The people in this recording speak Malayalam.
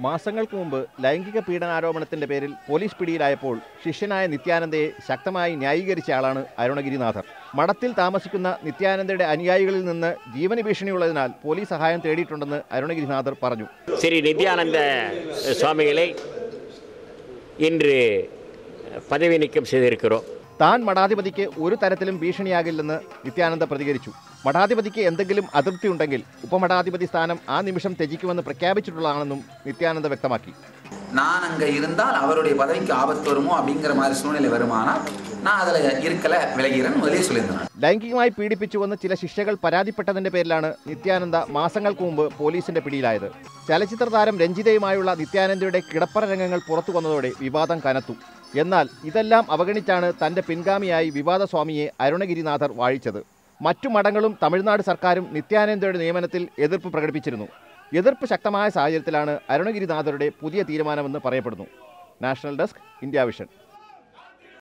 മാസങ്ങൾക്ക് മുമ്പ് ലൈംഗിക പീഡനാരോപണത്തിന്റെ പേരിൽ പോലീസ് പിടിയിലായപ്പോൾ ശിഷ്യനായ നിത്യാനന്ദയെ ശക്തമായി ന്യായീകരിച്ച ആളാണ് അരുണഗിരിനാഥർ മഠത്തിൽ താമസിക്കുന്ന നിത്യാനന്ദയുടെ അനുയായികളിൽ നിന്ന് ജീവന ഭീഷണിയുള്ളതിനാൽ പോലീസ് സഹായം തേടിയിട്ടുണ്ടെന്ന് അരുണഗിരിനാഥർ പറഞ്ഞു ஸ்ரீ நித்யானந்த சுவாமிகளை இன்று பதவி நீக்கம் செய்திருக்கிறோம் താൻ മഠാധിപതിക്ക് ഒരു തരത്തിലും ഭീഷണിയാകില്ലെന്ന് നിത്യാനന്ദ പ്രതികരിച്ചു മഠാധിപതിക്ക് എന്തെങ്കിലും അതൃപ്തി ഉണ്ടെങ്കിൽ ഉപമഠാധിപതി സ്ഥാനം ആ നിമിഷം ത്യജിക്കുമെന്ന് പ്രഖ്യാപിച്ചിട്ടുള്ളതാണെന്നും നിത്യാനന്ദ വ്യക്തമാക്കി நான் அங்கே இருந்தால் அவருடைய பதவிக்கு ஆபத்து வருமோ அப்படிங்கிற மாதிரி சூழ்நிலை வருமானால் நான் அதில் இருக்கல விலகிறேன்னு முதலே சொல்லியிருந்தேன் ലൈംഗികമായി പീഡിപ്പിച്ചുവെന്ന് ചില ശിക്ഷകൾ പരാതിപ്പെട്ടതിന്റെ പേരിലാണ് നിത്യാനന്ദ മാസങ്ങൾക്ക് മുമ്പ് പോലീസിന്റെ പിടിയിലായത് ചലച്ചിത്ര താരം രഞ്ജിതയുമായുള്ള നിത്യാനന്ദയുടെ കിടപ്പറ രംഗങ്ങൾ പുറത്തു വന്നതോടെ വിവാദം കനത്തു എന്നാൽ ഇതെല്ലാം അവഗണിച്ചാണ് തന്റെ പിൻഗാമിയായി വിവാദസ്വാമിയെ അരുണഗിരിനാഥർ വാഴിച്ചത്. മറ്റു മഠങ്ങളും തമിഴ്നാട് സർക്കാരും നിത്യാനന്ദയുടെ നിയമനത്തിൽ എതിർപ്പ് പ്രകടിപ്പിച്ചിരുന്നു. എതിർപ്പ് ശക്തമായ സാഹചര്യത്തിലാണ് അരുണഗിരിനാഥരുടെ പുതിയ തീരുമാനമെന്ന് പറയപ്പെടുന്നു. National desk India Vision.